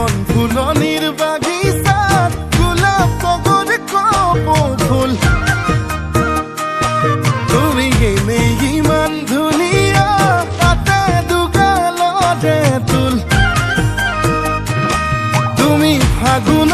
মন ফুলনির বাগিচাত গোলাপ তগর কপ ফুল। তুমি গেলে ইমান ধুনিয়া পাতে দুগালতে তুমি ফাগুন